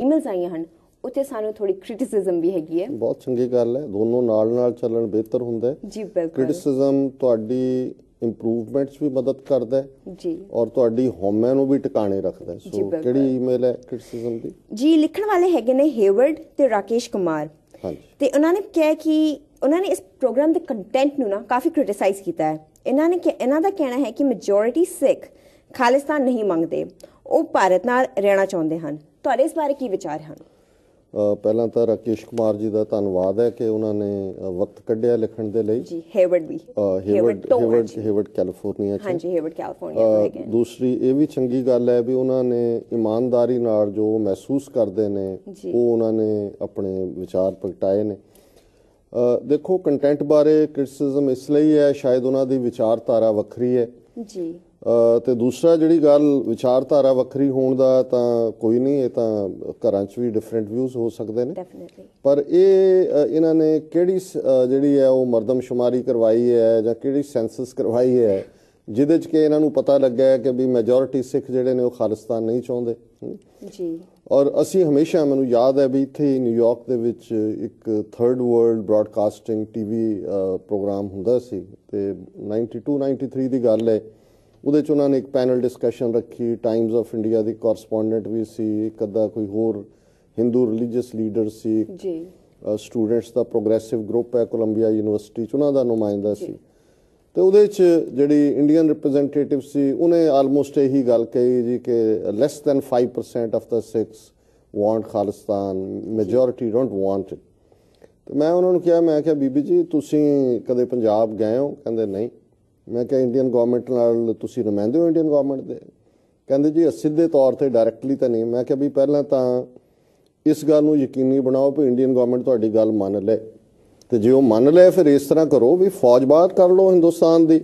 Emails ਆਈਆਂ ਹਨ ਉੱਥੇ ਸਾਨੂੰ ਥੋੜੀ ਕ੍ਰਿਟਿਸਿਜ਼ਮ ਵੀ ਹੈਗੀ ਹੈ। ਬਹੁਤ ਚੰਗੀ ਗੱਲ ਹੈ ਦੋਨੋਂ ਨਾਲ ਨਾਲ ਚੱਲਣ ਬਿਹਤਰ ਹੁੰਦਾ ਹੈ। ਜੀ ਬਿਲਕੁਲ। ਕ੍ਰਿਟਿਸਿਜ਼ਮ ਤੁਹਾਡੀ ਇੰਪਰੂਵਮੈਂਟਸ ਵੀ ਮਦਦ ਕਰਦਾ ਹੈ ਜੀ। ਔਰ ਤੁਹਾਡੀ ਹਉਮੈ ਨੂੰ ਵੀ ਟਿਕਾਣੇ ਰੱਖਦਾ ਹੈ। ਸੋ। ਕਿਹੜੀ ਈਮੇਲ ਹੈ ਕ੍ਰਿਟਿਸਿਜ਼ਮ ਦੀ? ਜੀ ਲਿਖਣ ਵਾਲੇ ਹੈਗੇ ਨੇ ਹੇਵਰਡ ਤੇ ਰਾਕੇਸ਼ ਕੁਮਾਰ ਹਾਂਜੀ। ਤੇ ਉਹਨਾਂ ਨੇ ਕਿਹਾ ਕਿ ਉਹਨਾਂ ਨੇ ਇਸ ਪ੍ਰੋਗਰਾਮ ਦੇ ਕੰਟੈਂਟ ਨੂੰ ਨਾ ਕਾਫੀ ਕ੍ਰਿਟਿਸਾਈਜ਼ ਕੀਤਾ ਹੈ। ਇਹਨਾਂ ਨੇ ਕਿ ਇਹਨਾਂ ਦਾ ਕਹਿਣਾ ਹੈ ਕਿ ਮੈਜੋਰਿਟੀ ਸਿੱਖ ਖਾਲਿਸਤਾਨ ਨਹੀਂ ਮੰਗਦੇ। ਉਹ ਭਾਰਤ ਨਾਲ ਰਹਿਣਾ ਚਾਹੁੰਦੇ ਹਨ। ਤੁਹਾਡੇ ਇਸ ਬਾਰੇ ਕੀ ਵਿਚਾਰ ਹਨ? ਪਹਿਲਾਂ ਤਾਂ ਰਾਕੇਸ਼ ਕੁਮਾਰ ਜੀ ਦਾ ਧੰਨਵਾਦ ਹੈ ਕਿ ਉਹਨਾਂ ਨੇ ਵਕਤ ਕੱਢਿਆ ਲਿਖਣ ਦੇ ਲਈ। ਜੀ ਹੇਵਰਡ ਵੀ। Hayward Hayward. ਹੇਵਰਡ ਕੈਲੀਫੋਰਨੀਆ ਚ। ਹਾਂਜੀ ਹੇਵਰਡ ਕੈਲੀਫੋਰਨੀਆ। ਦੂਸਰੀ ਇਹ ਵੀ ਚੰਗੀ ਗੱਲ ਹੈ ਵੀ ਉਹਨਾਂ ਨੇ ਇਮਾਨਦਾਰੀ ਨਾਲ ਜੋ ਮਹਿਸੂਸ ਕਰਦੇ ਨੇ। ਉਹ ਉਹਨਾਂ ਨੇ ਆਪਣੇ ਵਿਚਾਰ ਪ੍ਰਗਟਾਏ ਨੇ। ਦੇਖੋ ਕੰਟੈਂਟ ਬਾਰੇ ਕ੍ਰਿਟਿਸਿਜ਼ਮ ਇਸ ਲਈ ਹੈ ਸ਼ਾਇਦ ਉਹਨਾਂ ਦੀ ਵਿਚਾਰਧਾਰਾ ਵੱਖਰੀ ਹੈ। ਜੀ। ਤੇ ਦੂਸਰਾ ਜਿਹੜੀ ਗੱਲ ਵਿਚਾਰਧਾਰਾ ਵੱਖਰੀ ਹੋਣ ਦਾ ਤਾਂ ਕੋਈ ਨਹੀਂ ਇਹ ਤਾਂ ਘਰਾਂ 'ਚ ਵੀ ਡਿਫਰੈਂਟ ਵਿਊਜ਼ ਹੋ ਸਕਦੇ ਨੇ। ਡੈਫੀਨਿਟਲੀ ਪਰ ਇਹ ਇਹਨਾਂ ਨੇ ਕਿਹੜੀ ਜਿਹੜੀ ਹੈ ਉਹ ਮਰਦਮਸ਼ੁਮਾਰੀ ਕਰਵਾਈ ਹੈ ਜਾਂ ਕਿਹੜੀ ਸੈਂਸਸ ਕਰਵਾਈ ਹੈ ਜਿਹਦੇ 'ਚ ਕਿ ਇਹਨਾਂ ਨੂੰ ਪਤਾ ਲੱਗਾ ਹੈ ਕਿ ਵੀ ਮੈਜੋਰਿਟੀ ਸਿੱਖ ਜਿਹੜੇ ਨੇ ਉਹ ਖਾਲਿਸਤਾਨ ਨਹੀਂ ਚਾਹੁੰਦੇ। ਜੀ। ਔਰ ਅਸੀਂ ਹਮੇਸ਼ਾ ਮੈਨੂੰ ਯਾਦ ਹੈ ਵੀ ਇੱਥੇ ਨਿਊਯਾਰਕ ਦੇ ਵਿੱਚ ਇੱਕ third world broadcasting TV program ਹੁੰਦਾ ਸੀ ਤੇ 92 93 ਦੀ ਗੱਲ ਹੈ ਉਹਦੇ ਚ ਉਹਨਾਂ ਨੇ ਇੱਕ ਪੈਨਲ ਡਿਸਕਸ਼ਨ ਰੱਖੀ ਟਾਈਮਜ਼ ਆਫ ਇੰਡੀਆ ਦੀ ਕੋਰਸਪੋਂਡੈਂਟ ਵੀ ਸੀ ਇੱਕ ਅੱਧਾ ਕੋਈ ਹੋਰ ਹਿੰਦੂ ਰਿਲੀਜੀਅਸ ਲੀਡਰ ਸੀ ਜੀ। ਸਟੂਡੈਂਟਸ ਦਾ ਪ੍ਰੋਗਰੈਸਿਵ ਗਰੁੱਪ ਹੈ ਕੋਲੰਬੀਆ ਯੂਨੀਵਰਸਿਟੀ ਚ ਉਹਨਾਂ ਦਾ ਨੁਮਾਇੰਦਾ ਸੀ। ਤੇ ਉਹਦੇ ਚ ਜਿਹੜੀ ਇੰਡੀਅਨ ਰਿਪਰੈਜ਼ੈਂਟੇਟਿਵ ਸੀ ਉਹਨੇ ਆਲਮੋਸਟ ਇਹੀ ਗੱਲ ਕਹੀ ਜੀ ਕਿ less than 5% of the Sikhs want Khalistan majority don't want it ਤੇ ਮੈਂ ਉਹਨਾਂ ਨੂੰ ਕਿਹਾ ਮੈਂ ਕਿਹਾ ਬੀਬੀ ਜੀ ਤੁਸੀਂ ਕਦੇ ਪੰਜਾਬ ਗਏ ਹੋ? ਕਹਿੰਦੇ ਨਹੀਂ। ਮੈਂ ਕਿਹਾ ਇੰਡੀਅਨ ਗਵਰਨਮੈਂਟ ਨਾਲ ਤੁਸੀਂ ਨੁਮਾਇੰਦੇ ਹੋ ਇੰਡੀਅਨ ਗਵਰਨਮੈਂਟ ਦੇ? ਕਹਿੰਦੇ ਜੀ ਸਿੱਧੇ ਤੌਰ ਤੇ ਡਾਇਰੈਕਟਲੀ ਤਾਂ ਨਹੀਂ। ਮੈਂ ਕਿਹਾ ਵੀ ਪਹਿਲਾਂ ਤਾਂ ਇਸ ਗੱਲ ਨੂੰ ਯਕੀਨੀ ਬਣਾਓ ਕਿ ਇੰਡੀਅਨ ਗਵਰਨਮੈਂਟ ਤੁਹਾਡੀ ਗੱਲ ਮੰਨ ਲੈ ਤੇ ਜੇ ਉਹ ਮੰਨ ਲੈ ਫਿਰ ਇਸ ਤਰ੍ਹਾਂ ਕਰੋ ਵੀ ਫੌਜ ਬਾਹਰ ਕਰ ਲਓ ਹਿੰਦੁਸਤਾਨ ਦੀ।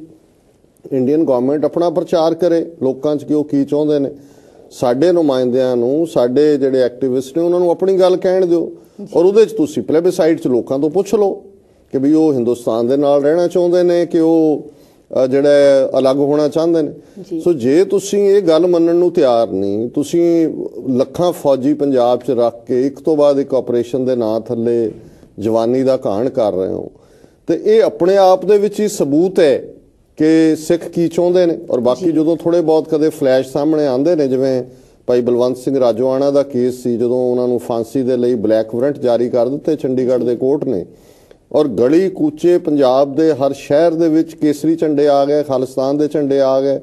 ਇੰਡੀਅਨ ਗਵਰਨਮੈਂਟ ਆਪਣਾ ਪ੍ਰਚਾਰ ਕਰੇ। ਲੋਕਾਂ 'ਚ ਕਿ ਉਹ ਕੀ ਚਾਹੁੰਦੇ ਨੇ? ਸਾਡੇ ਨੁਮਾਇੰਦਿਆਂ ਨੂੰ, ਸਾਡੇ ਜਿਹੜੇ ਐਕਟਿਵਿਸਟ ਨੇ, ਉਹਨਾਂ ਨੂੰ ਆਪਣੀ ਗੱਲ ਕਹਿਣ ਦਿਓ। ਔਰ ਉਹਦੇ 'ਚ ਤੁਸੀਂ ਪਲੇਬਸਾਈਡ 'ਚ ਲੋਕਾਂ ਤੋਂ ਪੁੱਛ ਲਓ ਕਿ ਵੀ ਉਹ ਹਿੰਦੁਸਤਾਨ ਦੇ ਨਾਲ ਰਹਿਣਾ ਚਾਹੁੰਦੇ ਨੇ, ਕਿ ਉਹ ਜਿਹੜਾ ਅਲੱਗ ਹੋਣਾ ਚਾਹੁੰਦੇ ਨੇ। ਸੋ ਜੇ ਤੁਸੀਂ ਇਹ ਗੱਲ ਮੰਨਣ ਨੂੰ ਤਿਆਰ ਨਹੀਂ ਤੁਸੀਂ ਲੱਖਾਂ ਫੌਜੀ ਪੰਜਾਬ 'ਚ ਰੱਖ ਕੇ ਇੱਕ ਤੋਂ ਬਾਅਦ ਇੱਕ ਆਪਰੇਸ਼ਨ ਦੇ ਨਾਂ ਥੱਲੇ ਜਵਾਨੀ ਦਾ ਘਾਣ ਕਰ ਰਹੇ ਹੋ। ਤੇ ਇਹ ਆਪਣੇ ਆਪ ਦੇ ਵਿੱਚ ਹੀ ਸਬੂਤ ਹੈ ਕਿ ਸਿੱਖ ਕੀ ਚਾਹੁੰਦੇ ਨੇ। ਔਰ ਬਾਕੀ ਜਦੋਂ ਥੋੜੇ ਬਹੁਤ ਕਦੇ ਫਲੈਸ਼ ਸਾਹਮਣੇ ਆਉਂਦੇ ਨੇ ਜਿਵੇਂ ਭਾਈ ਬਲਵੰਤ ਸਿੰਘ ਰਾਜੋਆਣਾ ਦਾ ਕੇਸ ਸੀ ਜਦੋਂ ਉਹਨਾਂ ਨੂੰ ਫਾਂਸੀ ਦੇ ਲਈ ਬਲੈਕ ਵਾਰੰਟ ਜਾਰੀ ਕਰ ਦਿੱਤੇ ਚੰਡੀਗੜ੍ਹ ਦੇ ਕੋਰਟ ਨੇ। ਔਰ ਗਲੀ ਕੂਚੇ ਪੰਜਾਬ ਦੇ ਹਰ ਸ਼ਹਿਰ ਦੇ ਵਿੱਚ ਕੇਸਰੀ ਝੰਡੇ ਆ ਗਏ ਖਾਲਿਸਤਾਨ ਦੇ ਝੰਡੇ ਆ ਗਏ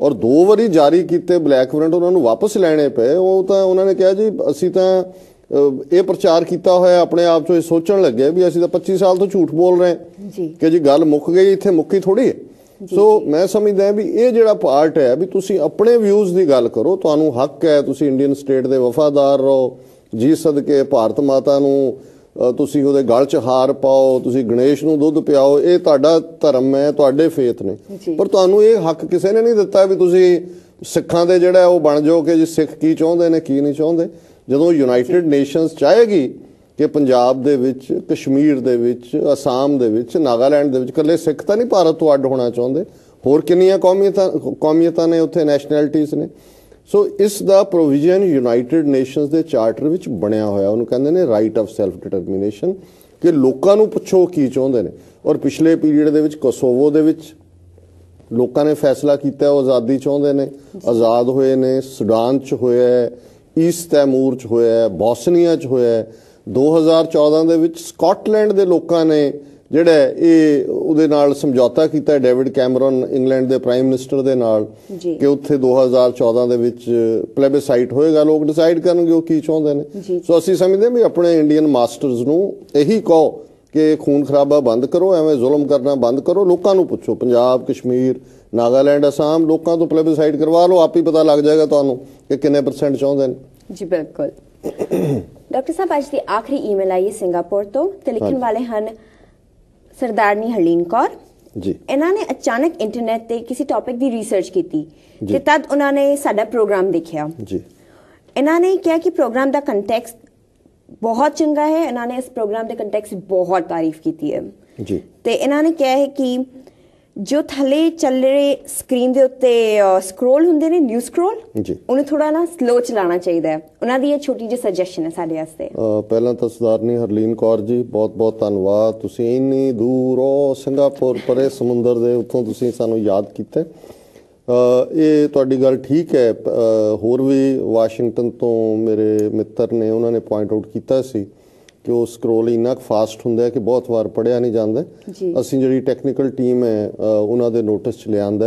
ਔਰ ਦੋ ਵਾਰੀ ਜਾਰੀ ਕੀਤੇ ਬਲੈਕ ਵਾਰੰਟ ਉਹਨਾਂ ਨੂੰ ਵਾਪਸ ਲੈਣੇ ਪਏ। ਉਹ ਤਾਂ ਉਹਨਾਂ ਨੇ ਕਿਹਾ ਜੀ ਅਸੀਂ ਤਾਂ ਇਹ ਪ੍ਰਚਾਰ ਕੀਤਾ ਹੋਇਆ ਆਪਣੇ ਆਪ ਤੋਂ ਇਹ ਸੋਚਣ ਲੱਗੇ ਵੀ ਅਸੀਂ ਤਾਂ 25 ਸਾਲ ਤੋਂ ਝੂਠ ਬੋਲ ਰਹੇ ਕਿ ਜੀ ਗੱਲ ਮੁੱਕ ਗਈ ਇੱਥੇ ਮੁੱਕੀ ਥੋੜੀ ਹੈ। ਸੋ ਮੈਂ ਸਮਝਦਾ ਵੀ ਇਹ ਜਿਹੜਾ ਪਾਰਟ ਹੈ ਵੀ ਤੁਸੀਂ ਆਪਣੇ ਵਿਊਜ਼ ਦੀ ਗੱਲ ਕਰੋ ਤੁਹਾਨੂੰ ਹੱਕ ਹੈ ਤੁਸੀਂ ਇੰਡੀਅਨ ਸਟੇਟ ਦੇ ਵਫਾਦਾਰ ਰਹੋ ਜੀ ਸਦਕੇ ਭਾਰਤ ਮਾਤਾ ਨੂੰ ਤੁਸੀਂ ਉਹਦੇ ਗਲ 'ਚ ਹਾਰ ਪਾਓ ਤੁਸੀਂ ਗਣੇਸ਼ ਨੂੰ ਦੁੱਧ ਪਿਆਓ ਇਹ ਤੁਹਾਡਾ ਧਰਮ ਹੈ ਤੁਹਾਡੇ ਫੇਥ ਨੇ। ਪਰ ਤੁਹਾਨੂੰ ਇਹ ਹੱਕ ਕਿਸੇ ਨੇ ਨਹੀਂ ਦਿੱਤਾ ਵੀ ਤੁਸੀਂ ਸਿੱਖਾਂ ਦੇ ਜਿਹੜਾ ਉਹ ਬਣ ਜਾਓ ਕਿ ਜੀ ਸਿੱਖ ਕੀ ਚਾਹੁੰਦੇ ਨੇ ਕੀ ਨਹੀਂ ਚਾਹੁੰਦੇ। ਜਦੋਂ ਯੂਨਾਈਟਿਡ ਨੇਸ਼ਨਸ ਚਾਹੇਗੀ ਕਿ ਪੰਜਾਬ ਦੇ ਵਿੱਚ ਕਸ਼ਮੀਰ ਦੇ ਵਿੱਚ ਅਸਾਮ ਦੇ ਵਿੱਚ ਨਾਗਾਲੈਂਡ ਦੇ ਵਿੱਚ ਇਕੱਲੇ ਸਿੱਖ ਤਾਂ ਨਹੀਂ ਭਾਰਤ ਤੋਂ ਅੱਡ ਹੋਣਾ ਚਾਹੁੰਦੇ। ਹੋਰ ਕਿੰਨੀਆਂ ਕੌਮੀਅਤਾਂ ਕੌਮੀਅਤਾਂ ਨੇ ਉੱਥੇ ਨੈਸ਼ਨੈਲਿਟੀਜ਼ ਨੇ? ਸੋ ਇਸ ਦਾ ਪ੍ਰੋਵੀਜ਼ਨ ਯੂਨਾਈਟਿਡ ਨੇਸ਼ਨਸ ਦੇ ਚਾਰਟਰ ਵਿੱਚ ਬਣਿਆ ਹੋਇਆ, ਉਹਨੂੰ ਕਹਿੰਦੇ ਨੇ ਰਾਈਟ ਆਫ ਸੈਲਫ ਡਿਟਰਮੀਨੇਸ਼ਨ ਕਿ ਲੋਕਾਂ ਨੂੰ ਪੁੱਛੋ ਕੀ ਚਾਹੁੰਦੇ ਨੇ। ਔਰ ਪਿਛਲੇ ਪੀਰੀਅਡ ਦੇ ਵਿੱਚ ਕੋਸੋਵੋ ਦੇ ਵਿੱਚ ਲੋਕਾਂ ਨੇ ਫੈਸਲਾ ਕੀਤਾ, ਉਹ ਆਜ਼ਾਦੀ ਚਾਹੁੰਦੇ ਨੇ। ਆਜ਼ਾਦ ਹੋਏ ਨੇ ਸੁਡਾਨ ਚ ਹੋਇਆ ਹੈ ਈਸਟ ਤੈਮੂਰ ਚ ਹੋਇਆ ਹੈ ਬੋਸਨੀਆ ਚ ਹੋਇਆ ਹੈ। 2014 ਦੇ ਵਿੱਚ ਸਕਾਟਲੈਂਡ ਦੇ ਲੋਕਾਂ ਨੇ ਜਿਹੜਾ ਇਹ ਉਹਦੇ ਨਾਲ ਸਮਝੌਤਾ ਕੀਤਾ ਡੇਵਿਡ ਕੈਮਰਨ ਇੰਗਲੈਂਡ ਦੇ ਪ੍ਰਾਈਮ ਮਿਨਿਸਟਰ ਦੇ ਨਾਲ। ਕਿ ਉੱਥੇ 2014 ਦੇ ਵਿੱਚ ਪਲੇਬਸਾਈਟ ਹੋਏਗਾ ਲੋਕ ਡਿਸਾਈਡ ਕਰਨਗੇ ਉਹ ਕੀ ਚਾਹੁੰਦੇ ਨੇ। ਸੋ ਅਸੀਂ ਸਮਝਦੇ ਹਾਂ ਵੀ ਆਪਣੇ ਇੰਡੀਅਨ ਮਾਸਟਰਸ ਨੂੰ ਇਹੀ ਕਹੋ ਕਿ ਖੂਨ ਖਰਾਬਾ ਬੰਦ ਕਰੋ ਐਵੇਂ ਜ਼ੁਲਮ ਕਰਨਾ ਬੰਦ ਕਰੋ ਲੋਕਾਂ ਨੂੰ ਪੁੱਛੋ ਪੰਜਾਬ ਕਸ਼ਮੀਰ ਨਾਗਾਲੈਂਡ ਅਸਾਮ ਲੋਕਾਂ ਤੋਂ ਪਲੇਬਸਾਈਟ ਕਰਵਾ ਲਓ ਆਪ ਹੀ ਪਤਾ ਲੱਗ ਜਾਏਗਾ ਤੁਹਾਨੂੰ ਕਿ ਕਿੰਨੇ ਪਰਸੈਂਟ ਚਾਹੁੰਦੇ ਨੇ ਜੀ ਬਿਲਕੁਲ ਡਾਕਟਰ ਸਾਹਿਬ ਅੱਜ ਦੀ ਆਖਰੀ ਈਮੇਲ ਆਈ ਹੈ ਸਿੰਗਾਪੁਰ ਤੋਂ ਤੇ ਲਿਖਣ। ਵਾਲੇ ਹਨ ਸਰਦਾਰਨੀ ਹਰਲੀਨ ਕੌਰ। ਜੀ। ਇਹਨਾਂ ਨੇ ਅਚਾਨਕ ਇੰਟਰਨੈਟ ਤੇ ਕਿਸੇ ਟੌਪਿਕ ਦੀ ਰਿਸਰਚ ਕੀਤੀ। ਤੇ ਤਦ ਉਹਨਾਂ ਨੇ ਸਾਡਾ ਪ੍ਰੋਗਰਾਮ ਦੇਖਿਆ। ਜੀ। ਇਹਨਾਂ ਨੇ ਕਿਹਾ ਕਿ ਪ੍ਰੋਗਰਾਮ ਦਾ ਕੰਟੈਕਸਟ ਬਹੁਤ ਚੰਗਾ ਹੈ। ਇਹਨਾਂ ਨੇ ਇਸ ਪ੍ਰੋਗਰਾਮ ਦੇ ਕੰਟੈਕਸਟ ਬਹੁਤ ਤਾਰੀਫ ਕੀਤੀ ਹੈ। ਜੀ। ਤੇ ਇਹਨਾਂ ਨੇ ਕਿਹਾ ਹੈ ਕਿ ਜੋ ਥੱਲੇ ਚੱਲ ਰਹੇ ਸਕਰੀਨ ਦੇ ਉੱਤੇ ਸਕਰੋਲ ਹੁੰਦੇ ਨੇ ਨਿਊ ਸਕਰੋਲ ਜੀ। ਉਹਨੂੰ ਥੋੜਾ ਨਾ ਸਲੋ ਚਲਾਉਣਾ ਚਾਹੀਦਾ ਹੈ। ਉਹਨਾਂ ਦੀ ਇਹ ਛੋਟੀ ਜਿਹੀ ਸੁਜੈਸ਼ਨ ਹੈ ਸਾਡੇ ਵਾਸਤੇ। ਪਹਿਲਾਂ ਤਾਂ ਸਰਦਾਰਨੀ ਹਰਲੀਨ ਕੌਰ ਜੀ ਬਹੁਤ ਬਹੁਤ ਧੰਨਵਾਦ। ਤੁਸੀਂ ਇੰਨੀ ਦੂਰ ਸਿੰਗਾਪੁਰ ਪਰੇ ਸਮੁੰਦਰ ਦੇ ਉੱਥੋਂ ਤੁਸੀਂ ਸਾਨੂੰ ਯਾਦ ਕੀਤਾ। ਇਹ ਤੁਹਾਡੀ ਗੱਲ ਠੀਕ ਹੈ। ਹੋਰ ਵੀ ਵਾਸ਼ਿੰਗਟਨ ਤੋਂ ਮੇਰੇ ਮਿੱਤਰ ਨੇ ਉਹਨਾਂ ਨੇ ਪੁਆਇੰਟ ਆਊਟ ਕੀਤਾ ਸੀ। ਕਿ ਉਹ ਸਕਰੋਲ ਇੰਨਾ ਫਾਸਟ ਹੁੰਦਾ ਹੈ ਕਿ ਬਹੁਤ ਵਾਰ ਪੜਿਆ ਨਹੀਂ ਜਾਂਦਾ। ਅਸੀਂ ਜਿਹੜੀ ਟੈਕਨੀਕਲ ਟੀਮ ਹੈ ਉਹਨਾਂ ਦੇ ਨੋਟਿਸ ਚ ਲਿਆਂਦਾ